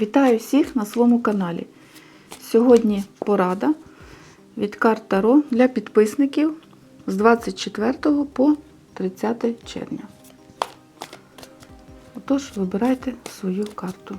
Вітаю всіх на своєму каналі. Сьогодні порада від карт Таро для підписників з 24 по 30 червня. Отож, вибирайте свою карту.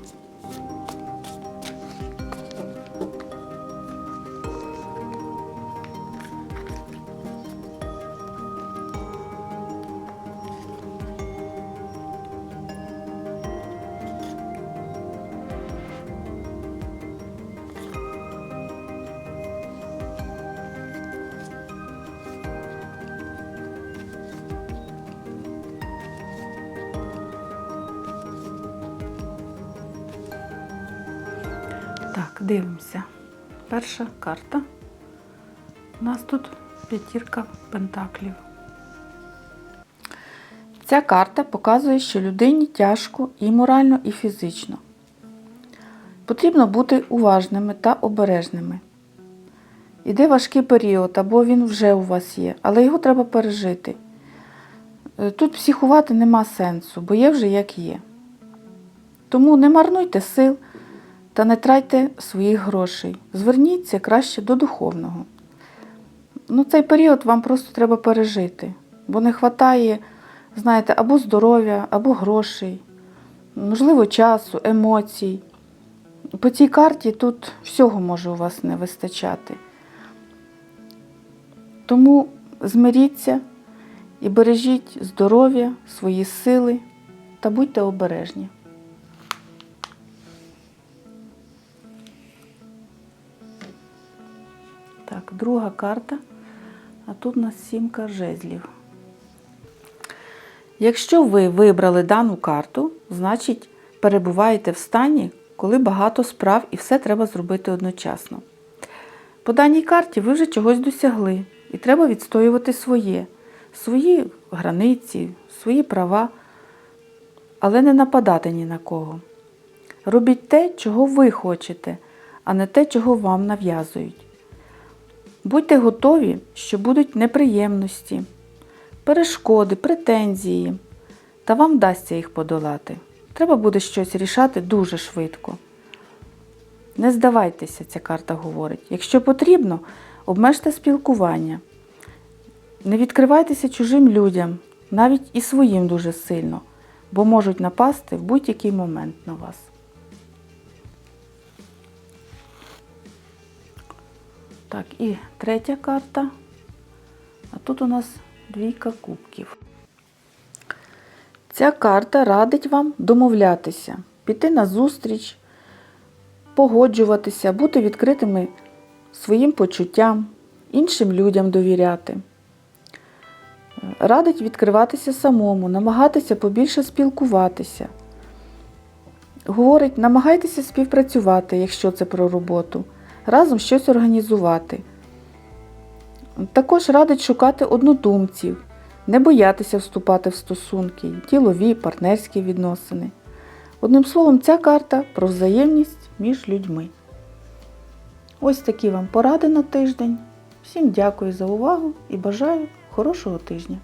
Так, дивимося. Перша карта. У нас тут п'ятірка пентаклів. Ця карта показує, що людині тяжко і морально, і фізично. Потрібно бути уважними та обережними. Іде важкий період, або він вже у вас є, але його треба пережити. Е, Тут психувати нема сенсу, бо є вже як є. Тому не марнуйте сил та не тратьте своїх грошей. Зверніться краще до духовного. Ну, цей період вам просто треба пережити, бо не вистачає, знаєте, або здоров'я, або грошей, можливо, часу, емоцій. По цій карті тут всього може у вас не вистачати. Тому змиріться і бережіть здоров'я, свої сили та будьте обережні. Так, друга карта, а тут у нас сімка жезлів. Якщо ви вибрали дану карту, значить перебуваєте в стані, коли багато справ і все треба зробити одночасно. По даній карті ви вже чогось досягли, і треба відстоювати своє, свої границі, свої права, але не нападати ні на кого. Робіть те, чого ви хочете, а не те, чого вам нав'язують. Будьте готові, що будуть неприємності, перешкоди, претензії, та вам вдасться їх подолати. Треба буде щось рішати дуже швидко. Не здавайтеся, ця карта говорить. Якщо потрібно, обмежте спілкування. Не відкривайтеся чужим людям, навіть і своїм дуже сильно, бо можуть напасти в будь-який момент на вас. Так, і третя карта. А тут у нас двійка кубків. Ця карта радить вам домовлятися, піти на зустріч, погоджуватися, бути відкритими своїм почуттям, іншим людям довіряти. Радить відкриватися самому, намагатися побільше спілкуватися. Говорить, намагайтеся співпрацювати, якщо це про роботу разом щось організувати. Також радить шукати однодумців, не боятися вступати в стосунки, ділові, партнерські відносини. Одним словом, ця карта про взаємність між людьми. Ось такі вам поради на тиждень. Всім дякую за увагу і бажаю хорошого тижня!